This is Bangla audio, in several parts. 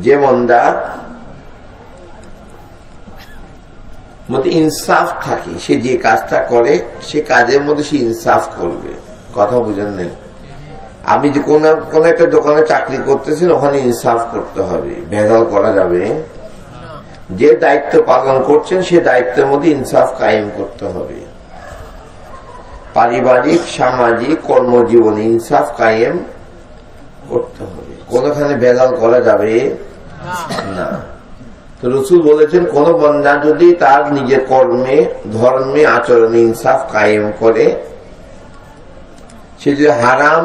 যে মন্দা মধ্যে ইনসাফ থাকে, সে যে কাজটা করে, সে কাজের মধ্যে সে ইনসাফ করবে। কথা বুঝেন নেন আমি যে কোন কোন একটা দোকানে চাকরি করতেছেন ওখানে ইনসাফ করতে হবে। ভেজাল করা যাবে। যে দায়িত্ব পালন করছেন, সে দায়িত্বের মধ্যে ইনসাফ কায়েম করতে হবে। পারিবারিক, সামাজিক, কর্মজীবনে ইনসাফ কায়েম করতে হবে। কোনখানে ভেজাল করা যাবে? না। তো রসুল বলেছেন, কোন বন্ধা যদি তার নিজের কর্মে, ধর্মে আচরণে ইনসাফ কায়েম করে, সে যদি হারাম,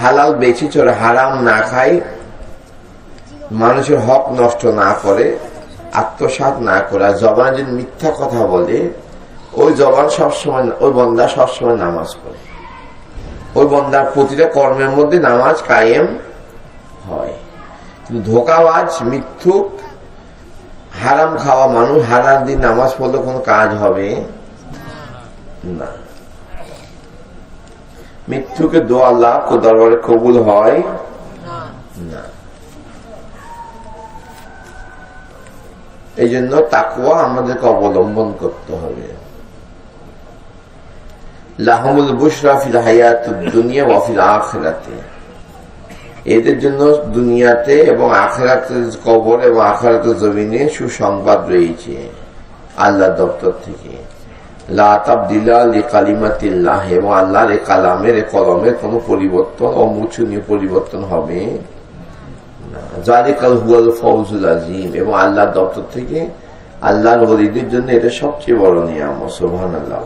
হালাল বেশি চলে হারাম না খায়, মানুষের হক নষ্ট না করে আত্মসাত না করে জবান যদি মিথ্যা কথা বলে, ওই জবান সবসময়, ওই বন্দা সবসময় নামাজ পড়ে। ওই বন্দার প্রতিটা কর্মের মধ্যে নামাজ কায়েম হয়। কিন্তু ধোকাবাজ, মিথ্যুক, হারাম খাওয়া মানুষ হারাম দিন নামাজ পড়লে কোনো কাজ হবে না। মৃত্যুকে দোয়া লাভ দরবারে কবুল হয় না। এই জন্য তাকুয়া আমাদেরকে অবলম্বন করতে হবে। লাহমুল বুশরা ফিল হায়াত দুনিয়া ওয়াফিল আখেরাতে। এদের জন্য দুনিয়াতে এবং আখেরাতের কবর এবং আখেরাতের জমিনে সুসংবাদ রয়েছে আল্লাহ দপ্তর থেকে। কালিমাতিল্লাহ এবং আল্লাহর এ কালামের এ কলমের কোন পরিবর্তন অমুছনীয় পরিবর্তন হবে জালিকাল হুয়াল ফৌজুল আজিম এবং আল্লাহর দপ্তর থেকে আল্লাহর হরিদের জন্য এটা সবচেয়ে বড় নিয়ম সোহান আল্লাহ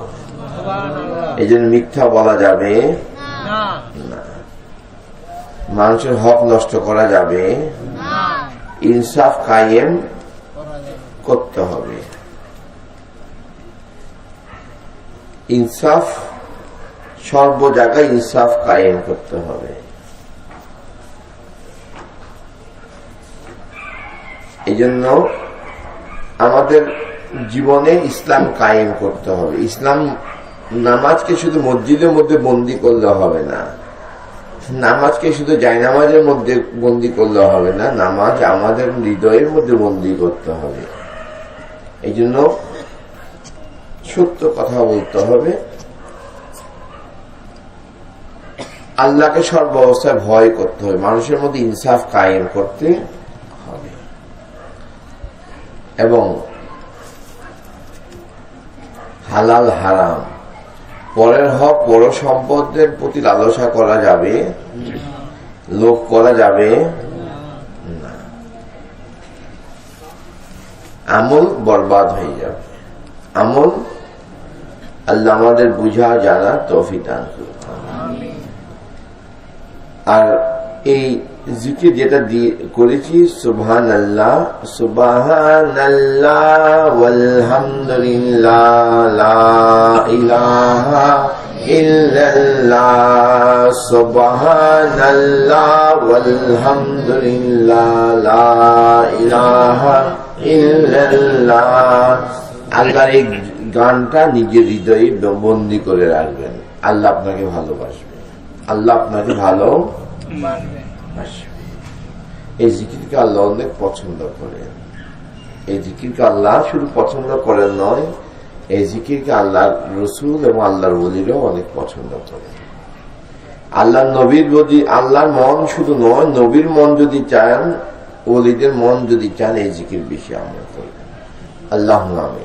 এই জন্য মিথ্যা বলা যাবে না। মানুষের হক নষ্ট করা যাবে। ইনসাফ কায়েম করতে হবে। ইনসাফ, সর্ব জায়গায় ইনসাফ কায়েম করতে হবে। এই জন্য আমাদের জীবনে ইসলাম কায়েম করতে হবে। ইসলাম নামাজকে শুধু মসজিদের মধ্যে বন্দি করলে হবে না। নামাজকে শুধু জায়নামাজের মধ্যে বন্দি করলে হবে না, নামাজ আমাদের হৃদয়ের মধ্যে বন্দি করতে হবে। এই জন্য সত্য কথা বলতে হবে। আল্লাহকে সর্বাবস্থায় ভয় করতে হবে, মানুষের মধ্যে ইনসাফ কায়েম করতে হবে। এবং হালাল হারাম পরের হক বড় সম্পদের প্রতি লালসা করা যাবে? লোভ করা যাবে? না। আমল বরবাদ হয়ে যাবে। আমল আল্লাহ আমাদের বুঝা জানা তৌফিক দান আর এই জিকির যেটা দিয়ে করেছি সুবহান আল্লাহ সুবহান আল্লাহ আলহামদুলিল্লাহ আল্লাহর এই গানটা নিজের হৃদয়ে বন্দি করে রাখবেন। আল্লাহ আপনাকে ভালোবাসবে। আল্লাহ আপনাকে ভালো এই জিকিরকে আল্লাহ অনেক পছন্দ করেন। এই জিকিরকে আল্লাহ শুধু পছন্দ করেন নয় এই জিকিরকে আল্লাহর রসুল এবং আল্লাহর বলিরও অনেক পছন্দ করে আল্লাহ নবীর যদি আল্লাহর মন শুধু নয়, নবীর মন যদি চান, ওলিদের মন যদি চান, এই জিকির বেশি আমরা করবেন। আল্লাহ নামে